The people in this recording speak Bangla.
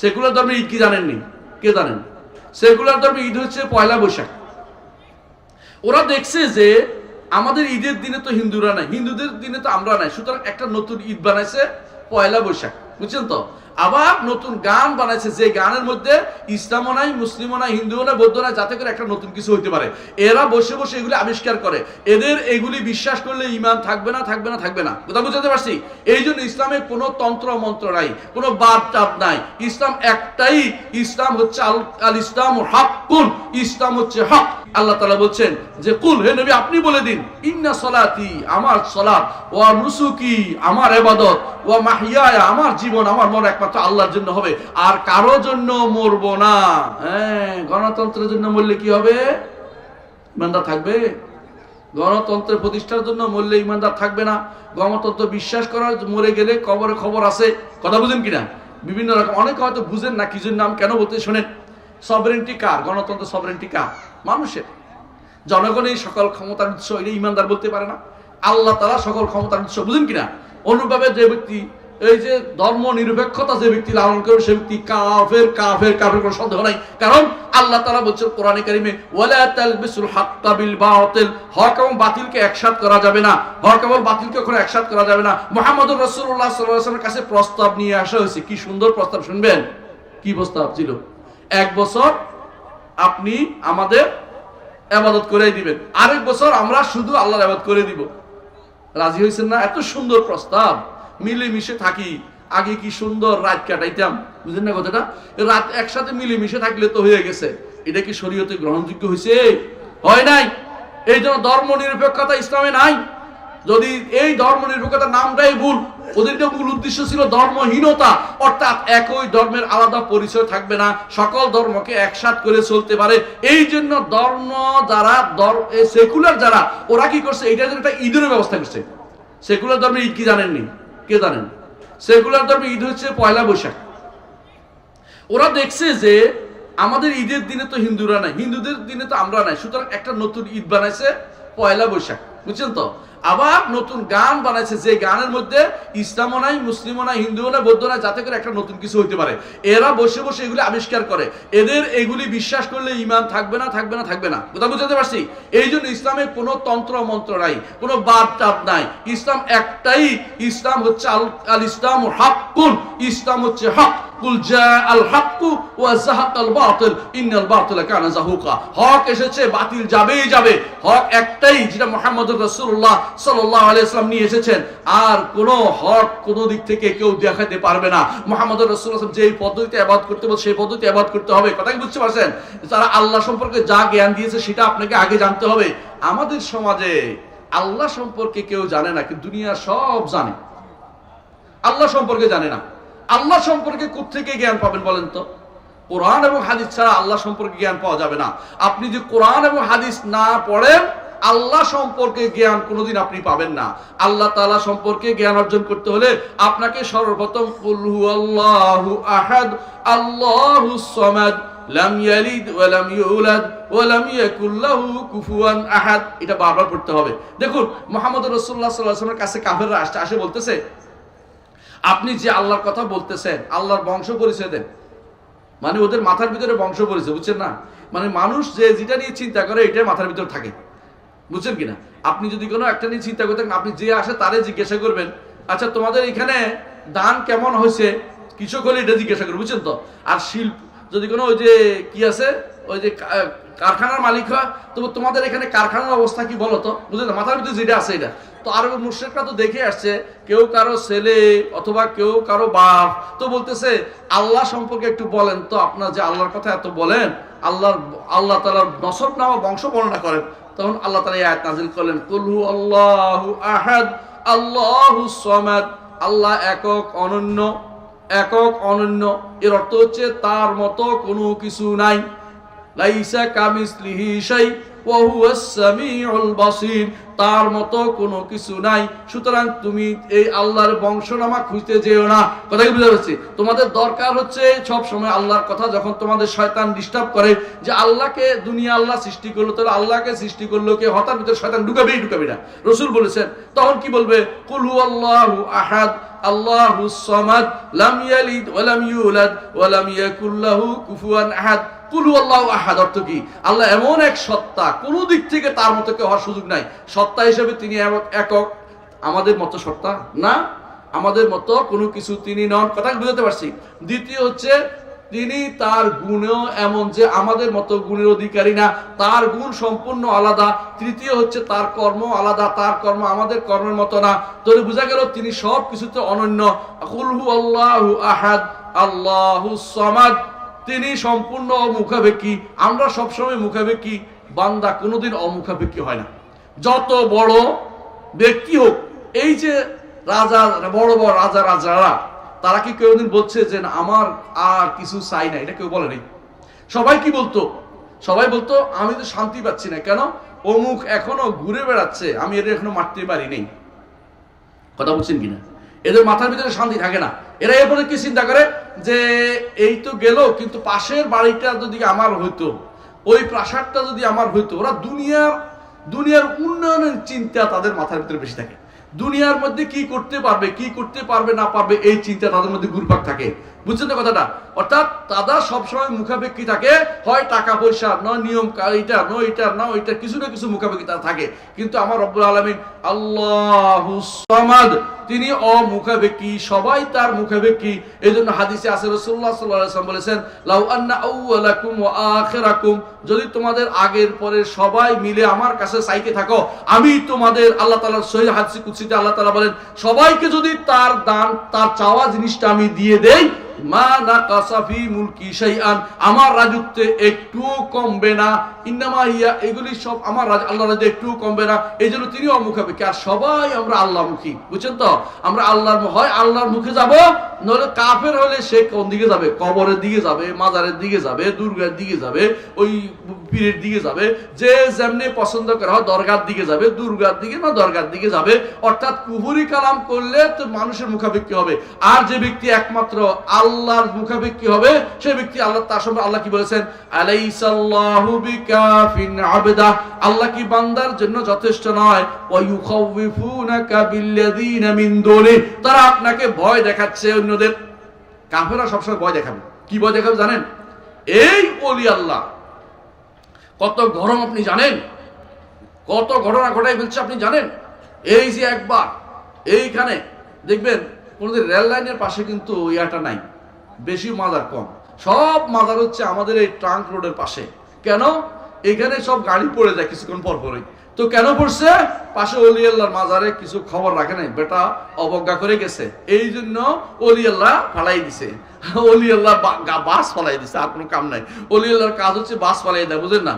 সেকুলার ধর্মের ঈদ কি জানেননি? কে জানেন? সেকুলার ধর্মের ঈদ হচ্ছে পয়লা বৈশাখ। ওরা দেখছে যে আমাদের ঈদের দিনে তো হিন্দুরা নাই। হিন্দুদের দিনে তো আমরা নাই। সুতরাং একটা নতুন ঈদ বানাইছে পয়লা বৈশাখ। বুঝছেন তো? আবার নতুন গান বানাইছে, যে গানের মধ্যে ইসলামও নাই, মুসলিমও নাই, হিন্দুও নাই বৌদ্ধ নাই, যাতে করে একটা নতুন কিছু হইতে পারে। এরা বসে বসে এগুলি আবিষ্কার করে। এদের এগুলি বিশ্বাস করলে ইমান থাকবে না থাকবে না থাকবে না। কথা বুঝতে পারছি? এই জন্য ইসলামে কোনো তন্ত্র মন্ত্র নাই, কোনো বাদ টাপ নাই। ইসলাম একটাই, ইসলাম হচ্ছে আল ইসলাম হাক্কুন, ইসলাম হচ্ছে হক। আল্লাহ তালা বলছেন যে, কুল, হে নবী, আপনি বলে দিন, ইন্না সলাতি, আমার সলাত ও নুসুকি, আমার এবাদত ও মাহিয়ায়, আমার জীবন, আমার মন একমাত্র আল্লাহর জন্য হবে। আর কারও জন্য মরবো না। হ্যাঁ গণতন্ত্রের জন্য মরলে কি হবে? ইমানদার থাকবে। গণতন্ত্রের প্রতিষ্ঠার জন্য মরলে ইমানদার থাকবে না। গণতন্ত্র বিশ্বাস করার, মরে গেলে খবরে খবর আছে। কথা বুঝেন কিনা? বিভিন্ন রকম, অনেকে হয়তো বুঝেন না কি জন্য নাম কেন বলতে শোনেন। সবরেন্টি কার? গণতন্ত্র সবরেন্টি কার? মানুষের। জনগণই সকল ক্ষমতার উৎস এটা ইমানদার বলতে পারে না। আল্লাহ তারা সকল ক্ষমতার উৎস বুঝেন কিনা? অনুভাবে যে ব্যক্তি, এই যে ধর্ম নিরপেক্ষতা যে ব্যক্তি লালন করে, সে ব্যক্তি কাফের কাফের কাফের কোনো সন্দেহ নাই। কারণ আল্লাহ তারা বলছে কোরআনে কারিমে, ওয়ালা তালবিসুল হাক্কা বিল বাতিল। হক এবং বাতিলকে একসাথ করা যাবে না। হক এবং বাতিলকে কখনো একসাথ করা যাবে না। মুহাম্মদুর রাসূলুল্লাহ সাল্লাল্লাহু কাছে প্রস্তাব নিয়ে আসা হয়েছে। কি সুন্দর প্রস্তাব, শুনবেন? কি প্রস্তাব ছিল? এক বছর আপনি আমাদের আবাদত করে দিবেন। আরেক বছর আমরা শুধু আল্লাহর আবাদ করে দিব। রাজি হয়েছেন না? এত সুন্দর প্রস্তাব। মিলেমিশে থাকি। আগে কি সুন্দর রাত কাটাইতাম? বুঝলেন না কথাটা? রাত একসাথে মিলেমিশে থাকলে তো হয়ে গেছে। এটা কি শরীয়তে গ্রহণযোগ্য হয়েছে? হয় নাই। এই জন্য ধর্ম নিরপেক্ষতা ইসলামে নাই। যদি এই ধর্ম নিরপেক্ষতার নামটাই ভুল, ওদেরকে মূল উদ্দেশ্য ছিল ধর্মহীনতা। অর্থাৎ একই ধর্মের আলাদা পরিচয় থাকবে না, সকল ধর্মকে একসাথ করে চলতে পারে। এই জন্য ধর্ম যারা সেকুলার যারা, ওরা কি করছে? জন্য একটা ঈদের ব্যবস্থা করছে। সেকুলার ধর্মের ঈদ কি জানেননি? কে জানেন? সেকুলার ধর্মের ঈদ হচ্ছে পয়লা বৈশাখ। ওরা দেখছে যে আমাদের ঈদের দিনে তো হিন্দুরা নাই। হিন্দুদের দিনে তো আমরা নাই। সুতরাং একটা নতুন ঈদ বানাইছে পয়লা বৈশাখ। বুঝছেন তো? আবার নতুন গান বানাইছে, যে গানের মধ্যে ইসলামও নাই, মুসলিমও নাই, হিন্দুও নাই বৌদ্ধ নাই, যাতে করে একটা নতুন কিছু হইতে পারে। এরা বসে বসে এগুলি আবিষ্কার করে। এদের এগুলি বিশ্বাস করলে ইমান থাকবে না থাকবে না থাকবে না। কথা বুঝতে পারছি? এই জন্য ইসলামে কোনো তন্ত্র মন্ত্র নাই, কোনো বাদ টাপ নাই। ইসলাম একটাই, ইসলাম হচ্ছে আল ইসলাম হাক্কুন, ইসলাম হচ্ছে হক। কুল জা আল হাক্কু ওয়া বাতিল, ইন্নাল কানা জাহুকা হক এসেছে, বাতিল যাবেই যাবে। হক একটাই যেটা রাসূলুল্লাহ সাল্লাল্লাহু আলাইহি ওয়াসাল্লাম নিয়ে এসেছেন। আর কোনো হক কোনো দিক থেকে কেউ দেখাতে পারবে না। রাসূলুল্লাহ যেই পদ্ধতিতে ইবাদত করতে বল সেই পদ্ধতিতে ইবাদত করতে হবে। কথা কি বুঝতে পারছেন? তারা আল্লাহ সম্পর্কে যা জ্ঞান দিয়েছে, সেটা আপনাকে আগে জানতে হবে। আমাদের সমাজে আল্লাহ সম্পর্কে কেউ জানে না, কিন্তু দুনিয়া সব জানে। আল্লাহ সম্পর্কে জানে না। আল্লাহ সম্পর্কে কোথেকে জ্ঞান পাবেন বলেন তো? কোরআন এবং হাদিস ছাড়া আল্লাহ সম্পর্কে জ্ঞান পাওয়া যাবে না। আপনি যে কোরআন এবং হাদিস না পড়েন, আল্লাহ সম্পর্কে জ্ঞান কোনোদিন আপনি পাবেন না। আল্লাহ তালা সম্পর্কে জ্ঞান অর্জন করতে হলে আপনাকে সর্বপ্রথম আহাদ, আল্লাহু সমাদ, লাম ইয়ালিদ ইউলাদ ওয়া লাম ইয়াকুল কুফুয়ান আহাদ। এটা বারবার পড়তে হবে। দেখুন, মুহাম্মদ রাসূলুল্লাহ সাল্লাল্লাহু আলাইহি ওয়াসাল্লামের কাছে কাফেররা আসে বলতেছে আপনি যে আল্লাহর কথা বলতেছেন, আল্লাহর বংশ পরিচয় দেন মানে ওদের মাথার ভিতরে বংশ পরিচয় বুঝছেন না? মানে মানুষ যে যেটা নিয়ে চিন্তা করে, এটাই মাথার ভিতরে থাকে। বুঝছেন কিনা? আপনি যদি কোনো একটা নিয়ে চিন্তা করতেন আপনি যে আসে তারে জিজ্ঞাসা করবেন আচ্ছা তোমাদের এখানে দান কেমন হয়েছে? কৃষক হলে এটা জিজ্ঞাসা করবে বুঝছেন তো? আর শিল্প যদি কোনো ওই যে কি আছে, ওই যে কারখানার মালিক হয় তো তোমাদের এখানে কারখানার অবস্থা কি বলো তো? বুঝলেন মাথার ভিতরে যেটা আছে এটা। তো আরও মুর্শেকরা তো দেখে আসছে, কেউ কারও ছেলে অথবা কেউ কারও বাপ, তো বলতেছে, আল্লাহ সম্পর্কে একটু বলেন তো আপনার যে আল্লাহর কথা এত বলেন, আল্লাহর, আল্লাহ তালার নসব নামা বংশ বর্ণনা করেন। তখন আল্লাহ তালা আয়াত নাজিল করলেন কুলহু আল্লাহু আহাদ, আল্লাহু সমাদ, আল্লাহ একক অনন্য। একক অনন্য। এর অর্থ হচ্ছে তার মতো কোনো কিছু নাই। লাইসা কামিসলিহি শাই তার মতো কোনো কিছু নাই। সুতরাং তুমি এই আল্লাহর বংশনামা খুঁজতে যেও না। কথা কি বুঝতে পারছি? তোমাদের দরকার হচ্ছে সব সময় আল্লাহর কথা, যখন তোমাদের শয়তান ডিস্টার্ব করে, যে আল্লাহকে দুনিয়া আল্লাহ সৃষ্টি করল, তাহলে আল্লাহকে সৃষ্টি করল কে? হঠাৎ ভিতরে শয়তান ঢুকাবেই ঢুকাবি না। রসুল বলেছেন, তখন কি বলবে? কুলহু আল্লাহু আহাদ, আল্লাহু সামাদ, লাম ইয়ালিদ ওয়া লাম ইউলাদ, ওয়া লাম ইয়াকুল লাহু কুফুয়ান আহাদ। কুলু আল্লাহ অর্থ কি? আল্লাহ এমন এক সত্তা, কোন দিক থেকে তার মতো কেউ হওয়ার সুযোগ নাই। সত্তা হিসেবে তিনি একক। আমাদের মতো সত্তা? না। আমাদের মতো কোনো কিছু তিনি নন। কথা বুঝতে পারছি। দ্বিতীয় হচ্ছে, তিনি তার গুণেও এমন যে আমাদের মতো গুণের অধিকারী না। তার গুণ সম্পূর্ণ আলাদা। তৃতীয় হচ্ছে, তার কর্ম আলাদা। তার কর্ম আমাদের কর্মের মতো না। তাহলে বোঝা গেল তিনি সব কিছুতে অনন্য। কুলহু আল্লাহু আহাদ, আল্লাহু সামাদ। তিনি সম্পূর্ণ অমুখাপেক্ষী। আমরা সবসময় মুখাপেক্ষী। বান্দা কোনোদিন অমুখাপেক্ষী হয় না। যত বড় ব্যক্তি হোক, এই যে রাজা, বড় বড় রাজা, রাজারা, তারা কি কোনোদিন বলছে যে আমার আর কিছু চাই না এটা কেউ বলে নেই। সবাই কি বলতো? সবাই বলতো, আমি তো শান্তি পাচ্ছি না। কেন? অমুক এখনও ঘুরে বেড়াচ্ছে। আমি এটা এখনও মারতে পারি নেই। কথা বলছেন কিনা? এদের মাথার ভিতরে শান্তি থাকে না। এরা এরপরে কি চিন্তা করে? যে এই তো গেল, কিন্তু পাশের বাড়িটা যদি আমার হইতো, ওই প্রাসাদটা যদি আমার হইতো, ওরা দুনিয়ার দুনিয়ার উন্নয়নের চিন্তা তাদের মাথার ভিতরে বেশি থাকে। দুনিয়ার মধ্যে কি করতে পারবে, কি করতে পারবে, না পারবে, এই চিন্তা তাদের মধ্যে ঘুরপাক থাকে। বুঝছেন কথাটা? অর্থাৎ তারা সবসময় মুখাপেক্ষী থাকে, হয় টাকা পয়সা নয় নিয়ম এইটা নয় এটা না ওইটা, কিছু না কিছু মুখাপেক্ষী তারা থাকে। কিন্তু আমার রব্বুল আলমিন আল্লাহ তিনি অমুখাপেক্ষী, সবাই তার মুখাপেক্ষী। এই জন্য হাদিসে আছে রসুল্লাহ সাল্লাম বলেছেন, লাউ আন্না আউয়ালাকুম ওয়া আখিরাকুম যদি তোমাদের আগের পরে সবাই মিলে আমার কাছে চাইতে থাকো, আমি তোমাদের আল্লাহ তাআলার সহিহ হাদিসে কুদসিতে আল্লাহ তালা বলেন, সবাইকে যদি তার দান, তার চাওয়া জিনিসটা আমি দিয়ে দেই আমার রাজত্বে কমবে না। ইয়া এগুলি সব আমার আল্লাহ কমবে না। এই জন্য তিনি আর সবাই আমরা বুঝছেন তো? আমরা আল্লাহর হয় আল্লাহর মুখে যাব, নইলে কাফের হলে সে কোন দিকে যাবে? কবরের দিকে যাবে, মাজারের দিকে যাবে, দুর্গার দিকে যাবে, ওই পীরের দিকে যাবে, যে যেমনি পছন্দ করা, হয় দরগার দিকে যাবে, দুর্গার দিকে না দরগার দিকে যাবে। অর্থাৎ কুহুরি কালাম করলে তো মানুষের মুখাপেক্ষী হবে। আর যে ব্যক্তি একমাত্র আল্লাহর মুখাপেক্ষী হবে সে ব্যক্তি আল্লাহ, তার সম্পর্কে আল্লাহ কি বলেছেন? আলাইসাল্লাহু বিকাফিন আবদা। আল্লাহ কি বান্দার জন্য যথেষ্ট নয়? ওয়া ইউখাউফুনাকা বিল্লাযিনা মিন দুনি তারা আপনাকে ভয় দেখাচ্ছে অন্যদের। কাফেররা সবসময় ভয় দেখাবে। কি ভয় দেখাবে জানেন? এই ওলি আল্লাহ, কত গরম আপনি জানেন? কত ঘটনা ঘটাই ফেলছে আপনি জানেন? এই যে একবার, এইখানে, দেখবেন, কোনোদিন রেল লাইনের পাশে কিন্তু ইয়াটা নাই। বেশি মাজার কম। সব মাজার হচ্ছে আমাদের এই ট্রাঙ্ক রোডের পাশে। কেন? এখানে সব গাড়ি পড়ে যায় কিছুক্ষণ পর পরই। তো কেন পড়ছে? পাশে অলি আল্লাহর মাজারে কিছু খবর রাখে নাই। বেটা অবজ্ঞা করে গেছে। এই জন্য অলি আল্লাহ ফালাই দিছে। অলি আল্লাহ বাস ফালাই দিছে। আর কোনো কাম নাই। অলি আল্লাহর কাজ হচ্ছে বাস ফালাই দেয়, বুঝেন না?